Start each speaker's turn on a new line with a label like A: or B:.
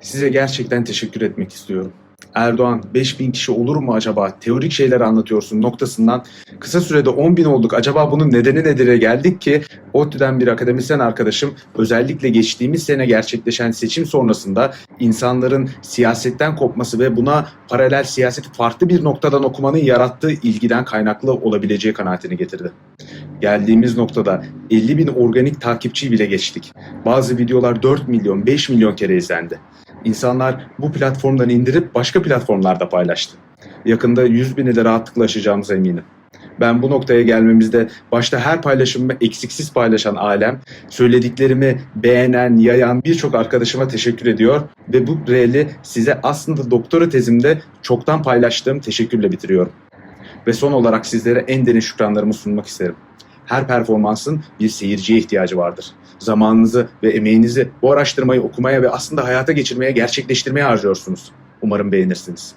A: Size gerçekten teşekkür etmek istiyorum. Erdoğan 5000 kişi olur mu acaba? Teorik şeyler anlatıyorsun noktasından kısa sürede 10 bin olduk. Acaba bunun nedeni nedir'e geldik ki ODTÜ'den bir akademisyen arkadaşım özellikle geçtiğimiz sene gerçekleşen seçim sonrasında insanların siyasetten kopması ve buna paralel siyaseti farklı bir noktadan okumanın yarattığı ilgiden kaynaklı olabileceği kanaatini getirdi. Geldiğimiz noktada 50 bin organik takipçiyi bile geçtik. Bazı videolar 4 milyon, 5 milyon kere izlendi. İnsanlar bu platformdan indirip başka platformlarda paylaştı. Yakında 100 bini de rahatlıkla aşacağımıza eminim. Ben bu noktaya gelmemizde başta her paylaşımımı eksiksiz paylaşan alem, söylediklerimi beğenen, yayan birçok arkadaşıma teşekkür ediyor ve bu reeli size aslında doktora tezimde çoktan paylaştığım teşekkürle bitiriyorum. Ve son olarak sizlere en derin şükranlarımı sunmak isterim. Her performansın bir seyirciye ihtiyacı vardır. Zamanınızı ve emeğinizi bu araştırmayı okumaya ve aslında hayata geçirmeye, gerçekleştirmeye harcıyorsunuz. Umarım beğenirsiniz.